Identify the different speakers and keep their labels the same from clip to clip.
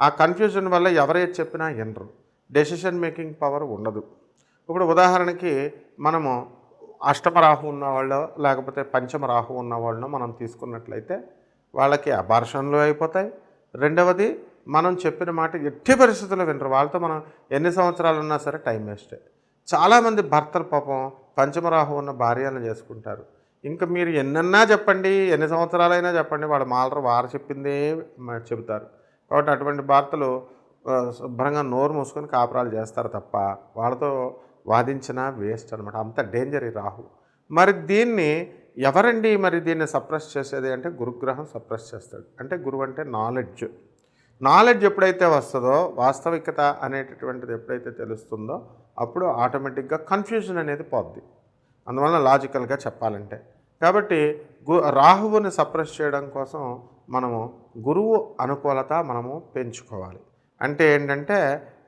Speaker 1: ఆ కన్ఫ్యూజన్ వల్ల ఎవరైతే చెప్పినా వినరు. డెసిషన్ మేకింగ్ పవర్ ఉండదు. ఇప్పుడు ఉదాహరణకి మనము అష్టమ రాహు ఉన్నవాళ్ళు లేకపోతే పంచమ రాహు ఉన్నవాళ్ళను మనం తీసుకున్నట్లయితే వాళ్ళకి అబార్షన్లు అయిపోతాయి. రెండవది మనం చెప్పిన మాట ఎట్టి పరిస్థితుల్లో వినరు. వాళ్ళతో మనం ఎన్ని సంవత్సరాలు ఉన్నా సరే టైం వేస్టే చాలామంది భర్తలు పాపం పంచమరాహు ఉన్న భార్యలను చేసుకుంటారు. ఇంకా మీరు ఎన్నన్నా చెప్పండి ఎన్ని సంవత్సరాలైనా చెప్పండి వాళ్ళు మాలరు వారు చెప్పిందే చెబుతారు. కాబట్టి అటువంటి భర్తలు శుభ్రంగా నోరు మూసుకొని కాపురాలు చేస్తారు తప్ప వాళ్ళతో వాదించినా వేస్ట్ అనమాట అంత డేంజర్ ఈ రాహు. మరి దీన్ని ఎవరండి మరి దీన్ని సప్రెస్ చేసేది అంటే గురుగ్రహం సప్రెస్ చేస్తాడు. అంటే గురువు అంటే నాలెడ్జ్. నాలెడ్జ్ ఎప్పుడైతే వస్తుందో వాస్తవికత అనేటటువంటిది ఎప్పుడైతే తెలుస్తుందో అప్పుడు ఆటోమేటిక్గా కన్ఫ్యూజన్ అనేది పోద్ది. అందువల్ల లాజికల్గా చెప్పాలంటే. కాబట్టి గు రాహువుని సప్రెస్ చేయడం కోసం మనము గురువు అనుకూలత మనము పెంచుకోవాలి. అంటే ఏంటంటే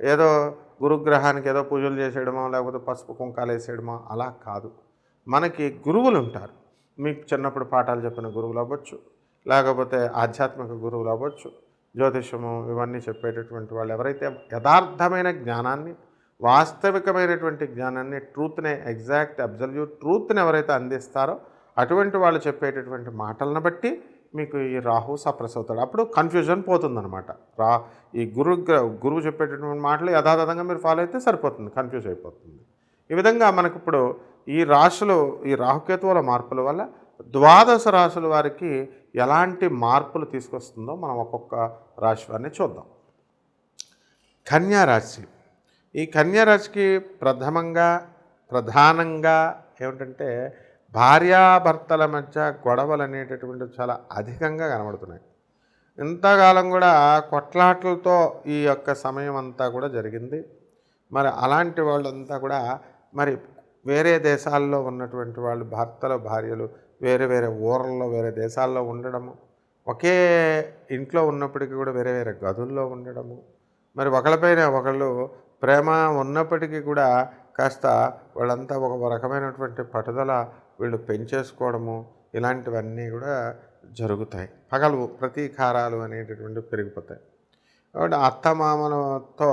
Speaker 1: ఏదో గురుగ్రహానికి ఏదో పూజలు చేసేయడమో లేకపోతే పసుపు కుంకాలు వేసేయడమో అలా కాదు. మనకి గురువులు ఉంటారు. మీకు చిన్నప్పుడు పాఠాలు చెప్పిన గురువులు అవ్వచ్చు లేకపోతే ఆధ్యాత్మిక గురువులు అవ్వచ్చు జ్యోతిషము ఇవన్నీ చెప్పేటటువంటి వాళ్ళు ఎవరైతే యథార్థమైన జ్ఞానాన్ని వాస్తవికమైనటువంటి జ్ఞానాన్ని ట్రూత్ని ఎగ్జాక్ట్ అబ్జల్యూట్ ట్రూత్ని ఎవరైతే అందిస్తారో అటువంటి వాళ్ళు చెప్పేటటువంటి మాటలను బట్టి మీకు ఈ రాహు సప్రెస్ అవుతాడు అప్పుడు కన్ఫ్యూజన్ పోతుందనమాట రా ఈ గురు గురువు చెప్పేటటువంటి మాటలు యథాతథంగా మీరు ఫాలో అయితే సరిపోతుంది కన్ఫ్యూజ్ అయిపోతుంది. ఈ విధంగా మనకి ఇప్పుడు ఈ రాశులు ఈ రాహుకేతువుల మార్పుల వల్ల ద్వాదశ రాశుల వారికి ఎలాంటి మార్పులు తీసుకొస్తుందో మనం ఒక్కొక్క రాశి వారిని చూద్దాం. కన్యారాశి. ఈ కన్యారాశికి ప్రథమంగా ప్రధానంగా ఏమిటంటే భార్యాభర్తల మధ్య గొడవలు అనేటటువంటివి చాలా అధికంగా కనబడుతున్నాయి. ఇంతకాలం కూడా కొట్లాటలతో ఈ యొక్క సమయం అంతా కూడా జరిగింది. మరి అలాంటి వాళ్ళంతా కూడా మరి వేరే దేశాల్లో ఉన్నటువంటి వాళ్ళు భర్తలు భార్యలు వేరే వేరే ఊర్లలో వేరే దేశాల్లో ఉండడము ఒకే ఇంట్లో ఉన్నప్పటికీ కూడా వేరే వేరే గదుల్లో ఉండడము మరి ఒకళ్ళపైన ఒకళ్ళు ప్రేమ ఉన్నప్పటికీ కూడా కాస్త వాళ్ళంతా ఒక రకమైనటువంటి పట్టుదల వీళ్ళు పెంచేసుకోవడము ఇలాంటివన్నీ కూడా జరుగుతాయి. పగలు ప్రతీకారాలు అనేటటువంటి పెరిగిపోతాయి. కాబట్టి అత్తమామలతో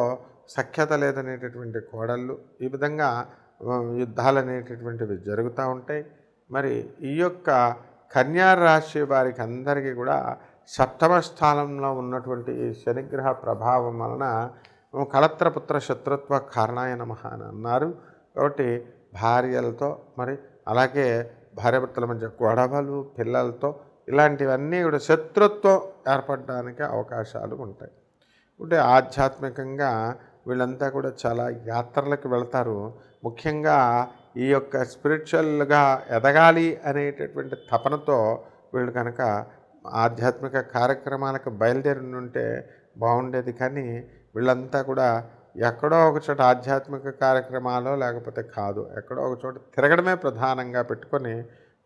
Speaker 1: సఖ్యత లేదనేటటువంటి కోడళ్ళు ఈ విధంగా యుద్ధాలు అనేటటువంటివి జరుగుతూ ఉంటాయి. మరి ఈ యొక్క కన్యా రాశి వారికి అందరికీ కూడా సప్తమ స్థానంలో ఉన్నటువంటి ఈ శనిగ్రహ ప్రభావం వలన కళత్రపుత్ర శత్రుత్వ కారణాయ నమ అని అన్నారు. కాబట్టి భార్యలతో మరి అలాగే భార్యాభర్తల మధ్య గొడవలు పిల్లలతో ఇలాంటివన్నీ కూడా శత్రుత్వం ఏర్పడడానికి అవకాశాలు ఉంటాయి. అంటే ఆధ్యాత్మికంగా వీళ్ళంతా కూడా చాలా యాత్రలకు వెళ్తారు. ముఖ్యంగా ఈ యొక్క స్పిరిచువల్గా ఎదగాలి అనేటటువంటి తపనతో వీళ్ళు కనుక ఆధ్యాత్మిక కార్యక్రమాలకు బయలుదేరి ఉంటే బాగుండేది. కానీ వీళ్ళంతా కూడా ఎక్కడో ఒక చోట ఆధ్యాత్మిక కార్యక్రమాలు లేకపోతే కాదు ఎక్కడో ఒక చోట తిరగడమే ప్రధానంగా పెట్టుకొని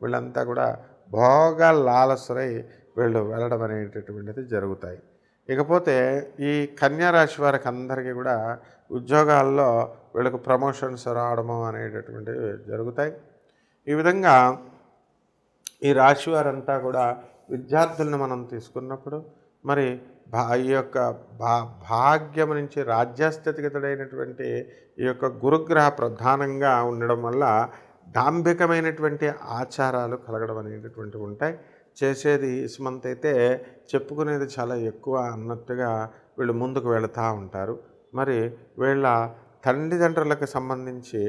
Speaker 1: వీళ్ళంతా కూడా భోగ లాలసురై వీళ్ళు వెళ్ళడం అనేటటువంటిది జరుగుతాయి. ఇకపోతే ఈ కన్యా రాశి వారికి అందరికీ కూడా ఉద్యోగాల్లో వీళ్ళకు ప్రమోషన్స్ రావడము అనేటటువంటివి జరుగుతాయి. ఈ విధంగా ఈ రాశి వారంతా కూడా విద్యార్థులను మనం తీసుకున్నప్పుడు మరి భా ఈ యొక్క భా భాగ్యం నుంచి రాజ్యస్థితిగతుడైనటువంటి ఈ యొక్క గురుగ్రహ ప్రధానంగా ఉండడం వల్ల దాంభికమైనటువంటి ఆచారాలు కలగడం అనేటటువంటివి ఉంటాయి. చేసేది ఇసుమంతైతే అయితే చెప్పుకునేది చాలా ఎక్కువ అన్నట్టుగా వీళ్ళు ముందుకు వెళుతూ ఉంటారు. మరి వీళ్ళ తల్లిదండ్రులకు సంబంధించి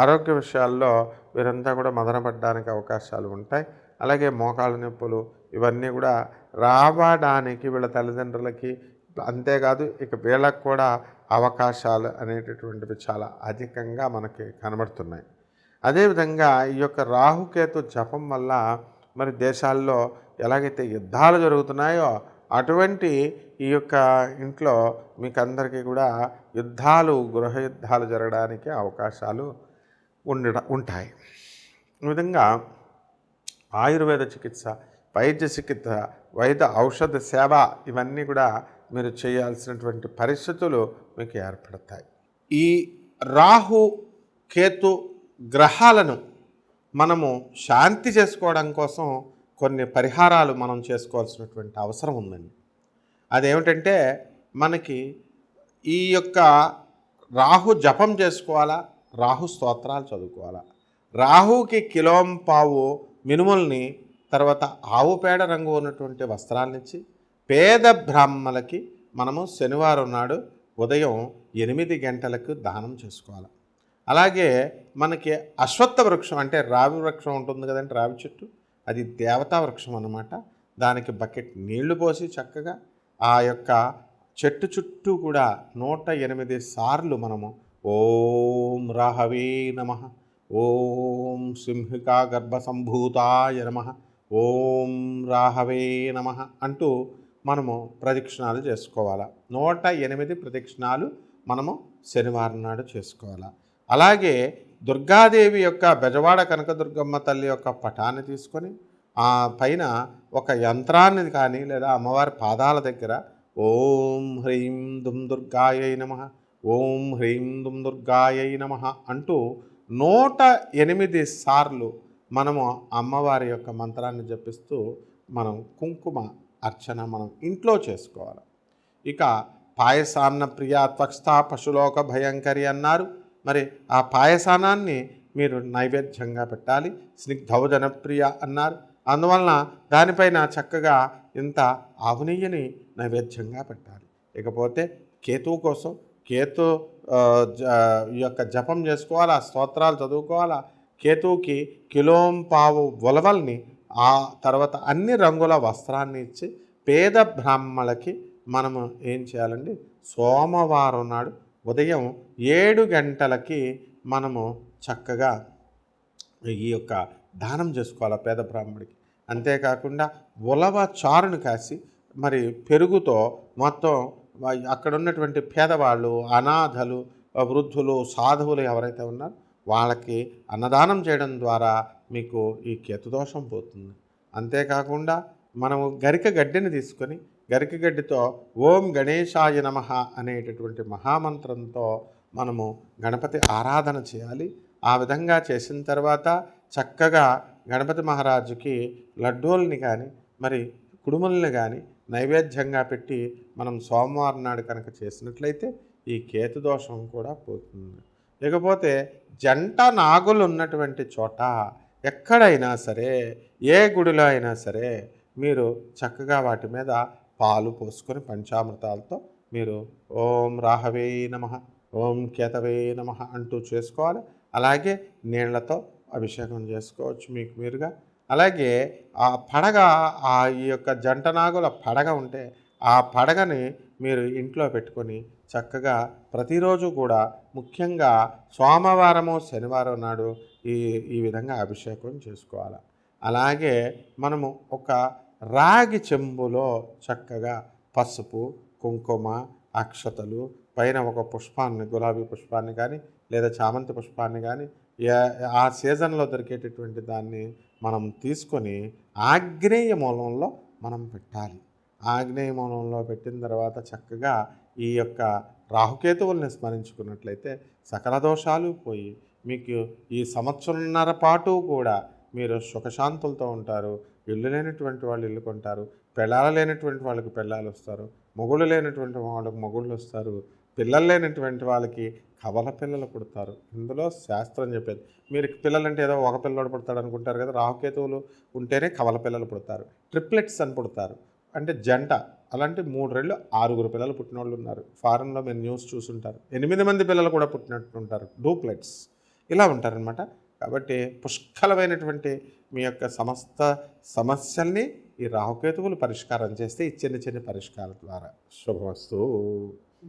Speaker 1: ఆరోగ్య విషయాల్లో వీరంతా కూడా మదనపడడానికి అవకాశాలు ఉంటాయి. అలాగే మోకాళ్ళ నొప్పులు ఇవన్నీ కూడా రావడానికి వీళ్ళ తల్లిదండ్రులకి అంతేకాదు ఇక వీళ్ళకు కూడా అవకాశాలు అనేటటువంటివి చాలా అధికంగా మనకి కనబడుతున్నాయి. అదేవిధంగా ఈ యొక్క రాహుకేతు జపం వల్ల మరి దేశాల్లో ఎలాగైతే యుద్ధాలు జరుగుతున్నాయో అటువంటి ఈ యొక్క ఇంట్లో మీకు అందరికీ కూడా యుద్ధాలు గృహ యుద్ధాలు జరగడానికి అవకాశాలు ఉండ ఉంటాయి. ఈ విధంగా ఆయుర్వేద చికిత్స వైద్య చికిత్స వైద్య ఔషధ సేవ ఇవన్నీ కూడా మీరు చేయాల్సినటువంటి పరిస్థితులు మీకు ఏర్పడతాయి. ఈ రాహు కేతు గ్రహాలను మనము శాంతి చేసుకోవడం కోసం కొన్ని పరిహారాలు మనం చేసుకోవాల్సినటువంటి అవసరం ఉందండి. అదేమిటంటే మనకి ఈ యొక్క రాహు జపం చేసుకోవాలా? రాహు స్తోత్రాలు చదువుకోవాలా? రాహుకి కిలోం పావు మినుముల్ని తర్వాత ఆవు పేడ రంగు ఉన్నటువంటి వస్త్రాలనిచ్చి పేద బ్రాహ్మలకి మనము శనివారం నాడు ఉదయం ఎనిమిది గంటలకు దానం చేసుకోవాలి. అలాగే మనకి అశ్వత్థ వృక్షం అంటే రావి వృక్షం ఉంటుంది కదండి రావి చెట్టు. అది దేవతా వృక్షం అన్నమాట. దానికి బకెట్ నీళ్ళు పోసి చక్కగా ఆ యొక్క చెట్టు చుట్టూ కూడా నూట ఎనిమిది సార్లు మనము ఓం రాహవే నమ ఓం సింహికా గర్భ సంభూతాయ నమ ఓం రాహవే నమ అంటూ మనము ప్రదక్షిణాలు చేసుకోవాలి. నూట ఎనిమిది ప్రదక్షిణాలు మనము శనివారం నాడు చేసుకోవాలి. అలాగే దుర్గాదేవి యొక్క బెజవాడ కనకదుర్గమ్మ తల్లి యొక్క పటాన్ని తీసుకొని ఆ పైన ఒక యంత్రాన్ని కానీ లేదా అమ్మవారి పాదాల దగ్గర ఓం హ్రీం దుమ్ దుర్గాయై నమ ఓం హ్రీం దుమ్ దుర్గాయై నమ అంటూ నూట ఎనిమిది సార్లు మనము అమ్మవారి యొక్క మంత్రాన్ని జపిస్తూ మనం కుంకుమ అర్చన మనం ఇంట్లో చేసుకోవాలి. ఇక పాయసాన్న ప్రియ త్వక్స్థ పశులోక భయంకరి అన్నారు. మరి ఆ పాయసానాన్ని మీరు నైవేద్యంగా పెట్టాలి. స్నిగ్ధౌజన ప్రియ అన్నారు. అందువలన దానిపైన చక్కగా ఇంత ఆవు నైవేద్యంగా పెట్టాలి. ఇకపోతే కేతువు కోసం కేతు జ- ఈ యొక్క జపం చేసుకోవాలా? స్తోత్రాలు చదువుకోవాలా? కేతువుకి కిలోం పావు ఉలవల్ని ఆ తర్వాత అన్ని రంగుల వస్త్రాన్ని ఇచ్చి పేద బ్రాహ్మణులకి మనము ఏం చేయాలండి? సోమవారం నాడు ఉదయం ఏడు గంటలకి మనము చక్కగా ఈ యొక్క దానం చేసుకోవాలి పేద బ్రాహ్మడికి అంతేకాకుండా ఉలవ చారును కాసి మరి పెరుగుతో మొత్తం అక్కడ ఉన్నటువంటి పేదవాళ్ళు అనాథలు వృద్ధులు సాధువులు ఎవరైతే ఉన్నారో వాళ్ళకి అన్నదానం చేయడం ద్వారా మీకు ఈ కేతుదోషం పోతుంది. అంతేకాకుండా మనము గరిక గడ్డిని తీసుకొని గరిక గడ్డితో ఓం గణేశాయ నమ అనేటటువంటి మహామంత్రంతో మనము గణపతి ఆరాధన చేయాలి. ఆ విధంగా చేసిన తర్వాత చక్కగా గణపతి మహారాజుకి లడ్డూల్ని కానీ మరి కుడుముల్ని కానీ నైవేద్యంగా పెట్టి మనం సోమవారం నాడు కనుక చేసినట్లయితే ఈ కేతు దోషం కూడా పోతుంది. ఇకపోతే జంట నాగులు ఉన్నటువంటి చోట ఎక్కడైనా సరే ఏ గుడిలో అయినా సరే మీరు చక్కగా వాటి మీద పాలు పోసుకొని పంచామృతాలతో మీరు ఓం రాహవే నమ ఓం కేతవే నమ అంటూ చేసుకోవాలి. అలాగే నీళ్ళతో అభిషేకం చేసుకోవచ్చు మీకు మీరుగా. అలాగే ఆ పడగ ఆ ఈ యొక్క జంట నాగుల పడగ ఉంటే ఆ పడగని మీరు ఇంట్లో పెట్టుకొని చక్కగా ప్రతిరోజు కూడా ముఖ్యంగా సోమవారము శనివారం నాడు ఈ ఈ విధంగా అభిషేకం చేసుకోవాలి. అలాగే మనము ఒక రాగి చెంబులో చక్కగా పసుపు కుంకుమ అక్షతలు పైన ఒక పుష్పాన్ని గులాబీ పుష్పాన్ని కానీ లేదా చామంతి పుష్పాన్ని కానీ ఆ సీజన్లో దొరికేటటువంటి దాన్ని మనం తీసుకొని ఆగ్నేయ మూలంలో మనం పెట్టాలి. ఆగ్నేయ మూలంలో పెట్టిన తర్వాత చక్కగా ఈ యొక్క రాహుకేతువుల్ని స్మరించుకున్నట్లయితే సకల దోషాలు పోయి మీకు ఈ సంవత్సరంన్నర పాటు కూడా మీరు సుఖశాంతులతో ఉంటారు. ఇల్లు లేనటువంటి వాళ్ళు ఇల్లు కొంటారు. పెళ్ళాలు లేనటువంటి వాళ్ళకి పెళ్ళాలు వస్తారు. మొగుళ్ళు లేనటువంటి వాళ్ళకి మొగుళ్ళు వస్తారు. పిల్లలు లేనటువంటి వాళ్ళకి కవల పిల్లలు పుడతారు ఇందులో శాస్త్రం చెప్పేది. మీరు పిల్లలంటే ఏదో ఒక పిల్లడు పుడతాడు అనుకుంటారు కదా రాహుకేతువులు ఉంటేనే కవల పిల్లలు పుడతారు. ట్రిప్లెట్స్ అని పుడతారు. అంటే జంట. అలాంటి మూడు రెళ్ళు ఆరుగురు పిల్లలు పుట్టిన వాళ్ళు ఉన్నారు. ఫారెన్లో మీరు న్యూస్ చూసుంటారు. ఎనిమిది మంది పిల్లలు కూడా పుట్టినట్టుంటారు. డూప్లెట్స్. ఇలా ఉంటారనమాట కాబట్టి పుష్కలమైనటువంటి మీ యొక్క సమస్త సమస్యల్ని ఈ రాహుకేతువులు పరిష్కారం చేస్తే ఈ చిన్న చిన్న పరిష్కారం ద్వారా. శుభవస్తు